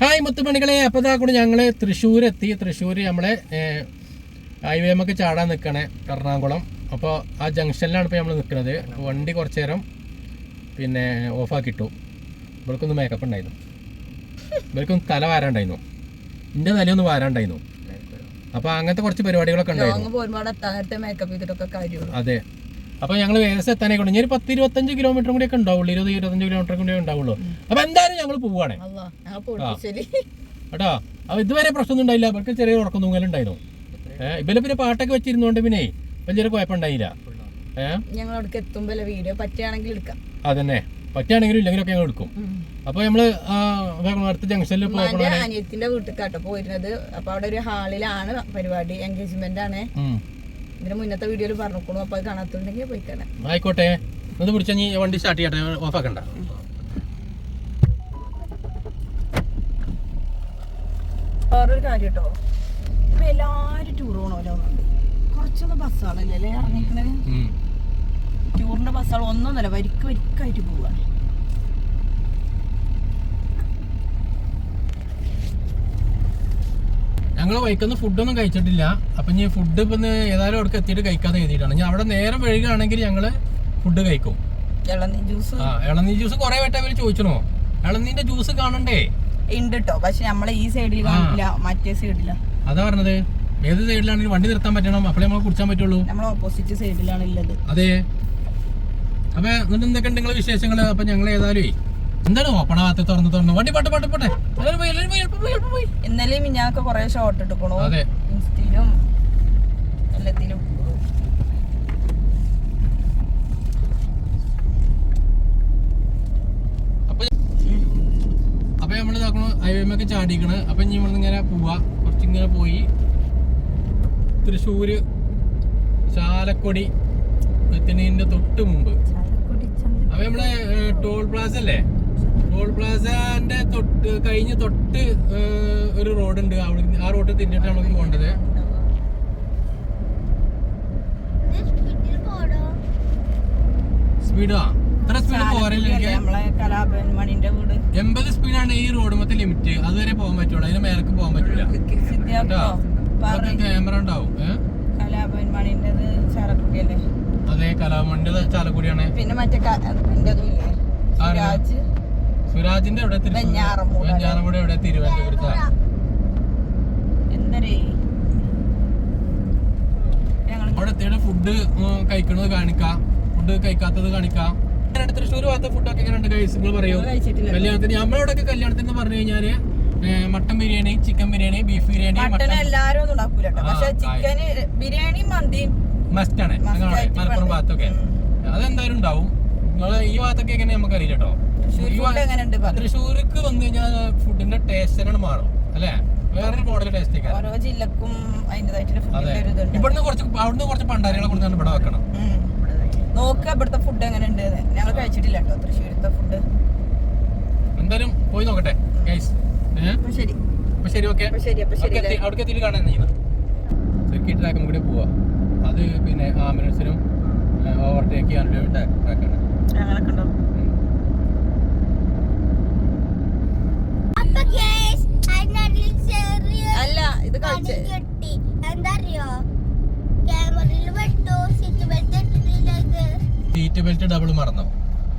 Hi മുത്തുമണികളെ അപ്പോൾ കൂടെ ഞങ്ങൾ തൃശ്ശൂർ എത്തി തൃശ്ശൂർ നമ്മളെ ഹൈവേ നമുക്ക് ചാടാൻ നിൽക്കണേ എറണാകുളം. അപ്പോൾ ആ ജംഗ്ഷനിലാണ് ഇപ്പോൾ നമ്മൾ നിൽക്കുന്നത് വണ്ടി കുറച്ച് നേരം പിന്നെ ഓഫാക്കിട്ടു. ഇവർക്കൊന്ന് മേക്കപ്പ് ഉണ്ടായിരുന്നു. ഇവർക്കൊന്ന് തല വാരാണ്ടായിരുന്നു. എന്റെ തലയൊന്ന് വാരാണ്ടായിരുന്നു. അപ്പോൾ അങ്ങനത്തെ കുറച്ച് പരിപാടികളൊക്കെ ഉണ്ടായിരുന്നു. അതെ. അപ്പോൾ ഞങ്ങൾ വേഗം എത്താനേ കൊണ്ട് ഒരു പത്ത് ഇരുപത്തഞ്ച് കിലോമീറ്റർ കൂടി ഒക്കെ ഉണ്ടാവുള്ളൂ. ഇരുപത് ഇരുപത്തഞ്ച് കിലോമീറ്റർ കൂടി ഉണ്ടാവുള്ളൂ. അപ്പോൾ എന്തായാലും ഞങ്ങൾ പോവുകയാണേ കേട്ടോ? അപ്പൊ ഇതുവരെ പ്രശ്നമൊന്നും ഉണ്ടായില്ല. അവർക്ക് ചെറിയ ഉറക്കം തൂങ്ങലുണ്ടായിരുന്നു. ഏഹ് ഇവർ പിന്നെ പാട്ടൊക്കെ വെച്ചിരുന്നോണ്ട് പിന്നെ വലിയൊരു കുഴപ്പമുണ്ടായില്ല. ഏഹ് ഞങ്ങൾ അവിടേക്ക് എത്തുമ്പോൾ വീഡിയോ പറ്റുകയാണെങ്കിൽ എടുക്കാം. അതന്നെ. പറ്റുകയാണെങ്കിലും ഇല്ലെങ്കിലൊക്കെ ഞങ്ങൾ എടുക്കും. അപ്പൊ നമ്മൾ അടുത്ത ജംഗ്ഷനിൽ അനിയത്തിന്റെ വീട്ടിൽ പോയിരുന്നത്. അപ്പൊ അവിടെ ഒരു ഹാളിലാണ് പരിപാടി എൻഗേജ്മെന്റ് ആണ്. ഇതിന് മുന്നത്തെ വീഡിയോയിൽ പറഞ്ഞിരിക്കണു അപ്പൊ അത് കാണാത്തുണ്ടെങ്കിൽ പോയി കാണാം. ആയിക്കോട്ടെ. ഇത് പിടിച്ച നീ വണ്ടി സ്റ്റാർട്ട് ചെയ്യട്ടെ. ഓഫാക്കണ്ട വേറൊരു കാര്യം കേട്ടോ ഇപ്പൊ എല്ലാരും ടൂർ പോകണമല്ലോ കുറച്ചൊന്ന് ബസ്സാണല്ലേ അല്ലേ ഇറങ്ങിക്കണേ. ടൂറിന്റെ ബസ്സുകൾ ഒന്നൊന്നല്ല വരിക്ക് വരിക്കായിട്ട് പോവാണ് ഞങ്ങൾ വൈക്കുന്ന ഫുഡൊന്നും കഴിച്ചിട്ടില്ല. അപ്പം ഇനി ഫുഡ് ഇപ്പം ഏതായാലും അവിടെ എത്തിയിട്ട് കഴിക്കാതെ എഴുതിയിട്ടാണ് ഞാൻ അവിടെ നേരം വൈകുകയാണെങ്കിൽ ഞങ്ങൾ ഫുഡ് കഴിക്കും. ഇളനീ ജ്യൂസ് ആ ഇളനീ ജ്യൂസ് കുറെ വട്ടം അവർ ചോദിച്ചണോ ഇളനീന്റെ ജ്യൂസ് കാണണ്ടേ? ഉണ്ട് കേട്ടോ പക്ഷെ നമ്മളെ ഈ സൈഡിൽ കാണില്ല. മറ്റേ സൈഡില അതാ പറഞ്ഞത്. ഏത് സൈഡിലാണെങ്കിലും വണ്ടി നിർത്താൻ പറ്റണം. അപ്പോഴേ നമ്മൾ കുടിച്ചാൻ പറ്റുള്ളൂ. നമ്മൾ ഓപ്പോസിറ്റ് സൈഡിലാണ് ഉള്ളത് അതെ. അപ്പൊ എന്നിട്ട് എന്തൊക്കെ നിങ്ങളെ വിശേഷങ്ങൾ? അപ്പൊ ഞങ്ങൾ ഏതായാലും എന്താണ് ഓപ്പൺ ഭാഗത്ത് തുറന്ന് തുറന്ന്? വണ്ടി പാട്ട് പാട്ട് പോട്ടെ. എല്ലാവരും പോയി എല്ലാവരും പോയി എളുപ്പം പോയി എളുപ്പം പോയി. ഇന്നലെ മിഞ്ഞാക്ക് കുറെ ഷോർട്ട് എടുക്കണോ അതെ. ഇൻസ്റ്റയിലും എല്ലാത്തിലും. അപ്പൊ നമ്മൾ ഇതാക്കണു ഹൈവേമൊക്കെ ചാടിക്കണ്. അപ്പൊ ഇനി ഇവിടെ ഇങ്ങനെ പോവാ. കുറച്ചിങ്ങനെ പോയി. തൃശ്ശൂര് ചാലക്കൊടി എത്തുന്നതിന്റെ തൊട്ട് മുമ്പ്. ചാലക്കുടി അപ്പൊ നമ്മളെ ടോൾ പ്ലാസ അല്ലേ ടോൾ പ്ലാസന്റെ തൊട്ട് കഴിഞ്ഞ് തൊട്ട് ഒരു റോഡുണ്ട് അവിടെ ആ റോഡ് തിന്നിട്ടാണ് നമുക്ക് പോകേണ്ടത് സ്പീഡാ എത്ര സ്പീഡ് പോരല്ലേ എൺപത് സ്പീഡാണ് ഈ റോഡ് മൊത്തം ലിമിറ്റ് അതുവരെ പോകാൻ പറ്റുള്ളൂ അതിന് മേലേക്ക് പോകാൻ പറ്റൂല ക്യാമറ ഉണ്ടാവും അതെ കലാമണ്ഡല ചാലക്കുടിയാണ് പിന്നെ മറ്റേ സുരാജിന്റെ എവിടെ? വെഞ്ഞാറമൂട്. എവിടെ? തിരുവനന്തപുരത്താ. എന്തരേ? അവിടെ എത്തിയുടെ ഫുഡ് കഴിക്കണത് കാണിക്ക. ഫുഡ് കഴിക്കാത്തത് കാണിക്കാം. തൃശ്ശൂർ ഭാഗത്തെ ഫുഡൊക്കെ എങ്ങനെയുണ്ട് നിങ്ങൾ പറയൂ. കല്യാണത്തിന് നമ്മളവിടെയൊക്കെ കല്യാണത്തിന് പറഞ്ഞു കഴിഞ്ഞാൽ mutton biryani chicken biryani beef biryani mutton എല്ലാരും ഒന്നും ഉണ്ടാക്കൂല പക്ഷെ ചിക്കൻ ബിരിയാണി മന്തി മസ്റ്റ് ആണ്. മലപ്പുറം ഭാഗത്തൊക്കെ. അതെന്തായാലും ഉണ്ടാവും. നിങ്ങൾ ഈ ഭാഗത്തൊക്കെ എങ്ങനെ നമുക്ക് അറിയില്ല കേട്ടോ തൃശ്ശൂർക്ക് വന്നു കഴിഞ്ഞാൽ ഫുഡിന്റെ ടേസ്റ്റ് തന്നെ മാറും അല്ലേ? വേറൊരു മോഡൽ ടേസ്റ്റ് ഓരോ ജില്ലക്കും ഇവിടുന്ന് കുറച്ച് അവിടുന്ന് കുറച്ച് പണ്ടാരികളെ കൊണ്ടുവന്ന് ഇവിടെ വെക്കണം. നോക്കുക ഇവിടുത്തെ ഫുഡ് എങ്ങനെയുണ്ട് ഞങ്ങൾ കഴിച്ചിട്ടില്ല കേട്ടോ തൃശ്ശൂരത്തെ ഫുഡ് എന്തായാലും പോയി നോക്കട്ടെ ഗൈസ് ശരി. അപ്പൊ ശരി ഓക്കെ അവിടേക്ക് എത്തിയിട്ട് കാണാൻ ചെയ്യുന്നത് ട്രാക്കും കൂടി പോവാ. അത് പിന്നെ ആംബുലൻസിനും ഓവർടേക്ക് ചെയ്യാനുള്ള ട്രാക്കാണ് അങ്ങനെയൊക്കെ ഉണ്ടോ അപ്പൊ guys, അതിനടിയിൽ ചെറിയ അല്ല ഇത് കഴിച്ച് ക്യാമറയിൽ സീറ്റ് ബെൽറ്റ് ഇട്ടിട്ടില്ല സീറ്റ് ബെൽറ്റ് ഡബിൾ മറന്നോ.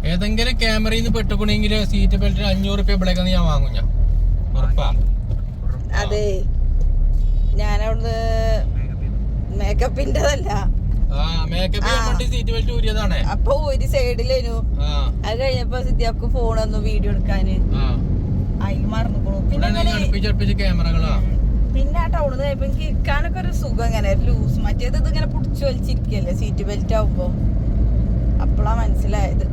ഏതെങ്കിലും ക്യാമറയിൽ നിന്ന് പെട്ടുകൊണ്ടെങ്കിൽ സീറ്റ് ബെൽറ്റ് അഞ്ഞൂറ് റുപ്യ ബ്ലേക്കാന്ന് ഞാൻ വാങ്ങും ഞാൻ. ഉറപ്പാ. അതെ. ഞാനവിടുന്ന് മേക്കപ്പിന്റെതല്ല ആ മേക്കപ്പ് ചെയ്യാൻ സീറ്റ് ബെൽറ്റ് ഊരിയതാണ്. അപ്പൊ ഒരു സൈഡിലേനു. ആ. അത് കഴിഞ്ഞപ്പോ സിദ്ധിയാക്ക് ഫോൺ വന്നു വീഡിയോ എടുക്കാന്. ആ. അതിൽ മറന്നു പിന്നെ ക്യാമറകളാ. പിന്നെ ആ ടൗണിൽ നിന്ന് എനിക്ക് ഇരിക്കാനൊക്കെ ഒരു സുഖം ഇങ്ങനെ ലൂസ് മറ്റേത് ഇത് ഇങ്ങനെ പിടിച്ചു വലിച്ചിരിക്കല്ലേ സീറ്റ് ബെൽറ്റ് ആവുമ്പോ. അപ്പളാ മനസ്സിലായത്.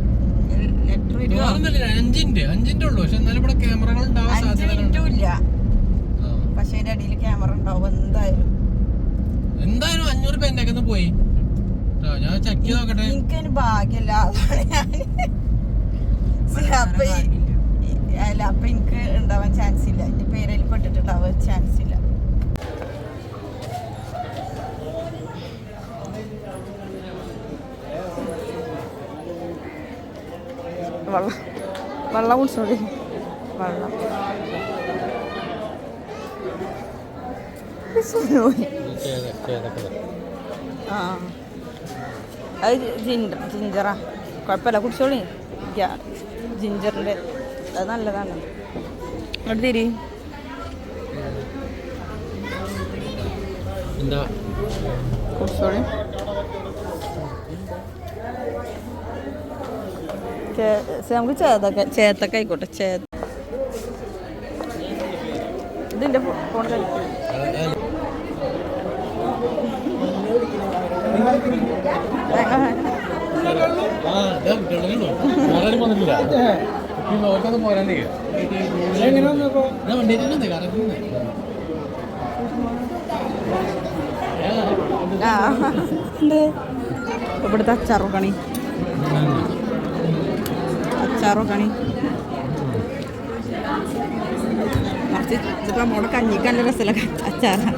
ലെറ്റർ വരുമോ വേറൊന്നുമില്ല അഞ്ചിന്റെ അഞ്ചിന്റെ ഉള്ളു. പക്ഷെ എന്നാലും ഇവിടെ ക്യാമറകൾ ഉണ്ടാവാൻ അഞ്ച് മിനിറ്റും ഇല്ല. പക്ഷെ അതിന്റെ അടിയിൽ ക്യാമറ ഉണ്ടാവും എന്തായാലും. എന്തായാലും അഞ്ഞൂറ് രൂപ എന്റെ പോയി. ഞാൻ ചെക്ക് ചെയ്ത് നോക്കട്ടെ. എനിക്കതിന് ഭാഗ്യല്ല അതാണ് ഞാൻ അപ്പൊ അല്ല അപ്പൊ എനിക്ക് ഉണ്ടാവാൻ ചാൻസ് ഇല്ല. എന്റെ പേരിൽ പെട്ടിട്ടുണ്ടാവാൻ ചാൻസ് ഇല്ല. വെള്ളം. വെള്ളം കുടിച്ചോളി വെള്ളം. ആ. അത് ജിഞ്ചർ ജിഞ്ചറാ. കുഴപ്പമില്ല കുടിച്ചോളി. ജിഞ്ചറിന്റെ അത് നല്ലതാണ്. അവിടെ തിരി. കുടിച്ചോളി. നമുക്ക് ചേതക്ക ചേത്തക്ക ആയിക്കോട്ടെ ചേത ഇതിന്റെ ഫോൺ ഇവിടുത്തെ അച്ചാറുക്കണി കണി. അച്ചാറോ കണി? മറിച്ച് ഇതിപ്പോൾ നമ്മുടെ കഞ്ഞിക്ക് നല്ല രസമില്ല. അച്ചാറാ.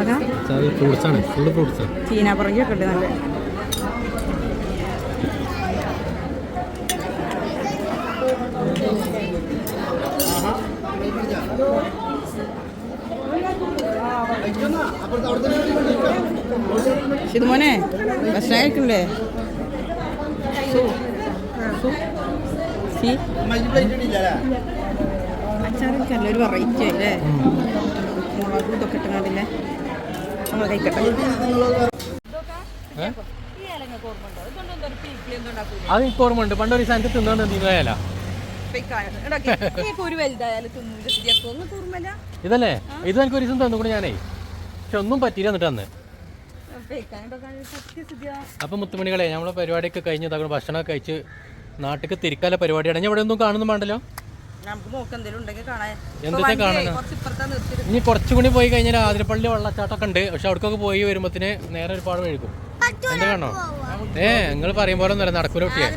അതാ. ഫ്രൂട്ട്സ് ആണ് ഫുള്ള് ഫ്രൂട്ട്സ്. ആണ് ചീനാപ്പറങ്കി ഒക്കെ ഉണ്ട് നല്ല. ഇത് മോനെ ഭക്ഷണം കഴിക്കില്ലേ സു. സു. സി. അച്ചാറൊക്കെ അല്ല ഒരു വെറൈറ്റി അല്ലേ? മുളക് ഇതൊക്കെ ഇട്ടുകൊണ്ടില്ലേ നമ്മൾ കഴിക്കട്ടെ? അത് എനിക്ക് ഓർമ്മയുണ്ട്. പണ്ട് ഒരു സ്ഥലത്ത് തിന്നാണ്ട് ഓർമ്മല്ല ഇതല്ലേ? ഇത് എനിക്ക് ഒരു ദിവസം തന്നുകൂടെ ഞാനേ. പക്ഷെ ഒന്നും പറ്റിയില്ല എന്നിട്ട് അന്ന്. അപ്പൊ മുത്തുമണികളെ നമ്മളെ പരിപാടിയൊക്കെ കഴിഞ്ഞ് തകർന്ന് ഭക്ഷണമൊക്കെ കഴിച്ച് നാട്ടിലേക്ക് തിരിക്കാല പരിപാടിയാണ്. ഞാൻ ഇവിടെ ഒന്നും കാണുന്നു? വേണ്ടല്ലോ ഇനി കുറച്ചുകൂടി പോയി കഴിഞ്ഞാൽ ആതിരപ്പള്ളി വെള്ളച്ചാട്ടമൊക്കെ ഉണ്ട്. പക്ഷെ അവിടേക്കൊക്കെ പോയി വരുമ്പത്തിന് നേരെ ഒരുപാട് വഴുക്കും എന്താ കാണോ? ഏ നിങ്ങൾ പറയും പോലെ ഒന്നുമല്ല നടക്കൂല കുട്ടിയെ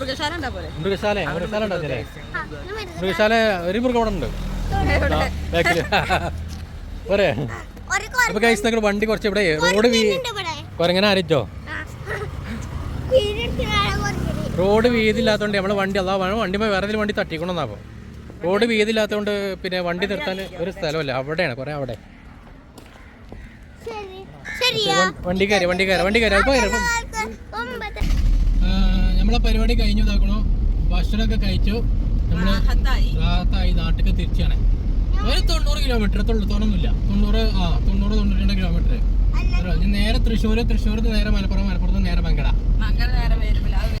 മൃഗശാല പോലെ? മൃഗശാല മൃഗശാല ഉണ്ടാവില്ലേ മൃഗശാല ഒരു മൃഗം അവിടെ ഉണ്ട്. പോരെ. ഒരു അപ്പൊ കഴിച്ച് നിങ്ങൾ വണ്ടി കുറച്ച് ഇവിടെ റോഡ് വീ കുറച്ചുണ്ട് ഇവിടെ. കൊരങ്ങനെ ആരിച്ചോ വീടിനാണ് കുറച്ചുകൂടി റോഡ് വീതി ഇല്ലാത്തതുകൊണ്ട് നമ്മളെ വണ്ടി അതാ വേണം വണ്ടി വേറെ ഏതെങ്കിലും വണ്ടി തട്ടിക്കൊണ്ടെന്നാ റോഡ് വീതി ഇല്ലാത്തതുകൊണ്ട് പിന്നെ വണ്ടി നിർത്താൻ ഒരു സ്ഥലമല്ല അവിടെയാണ് കുറെ അവിടെ. ശരി. ശരിയാ. വണ്ടി കയറി വണ്ടി കയറി വണ്ടി കയറി ആൾക്ക് നമ്മളെ പരിപാടി കഴിഞ്ഞു ഇതാക്കണോ. ഭക്ഷണമൊക്കെ കഴിച്ചു. റാഹത്തായി. നാട്ടിലേക്ക് തിരിച്ചാണ്. ഒരു തൊണ്ണൂറ് കിലോമീറ്റർ തൊണ്ണൂറൊന്നുമില്ല തൊണ്ണൂറ് ആ തൊണ്ണൂറ് തൊണ്ണൂറ്റി രണ്ട് കിലോമീറ്റർ നേരെ തൃശ്ശൂർ തൃശ്ശൂർ നേരെ മലപ്പുറം മലപ്പുറത്ത് നേരെ മങ്കട അങ്ങനെ നേരെ വരുമ്പോൾ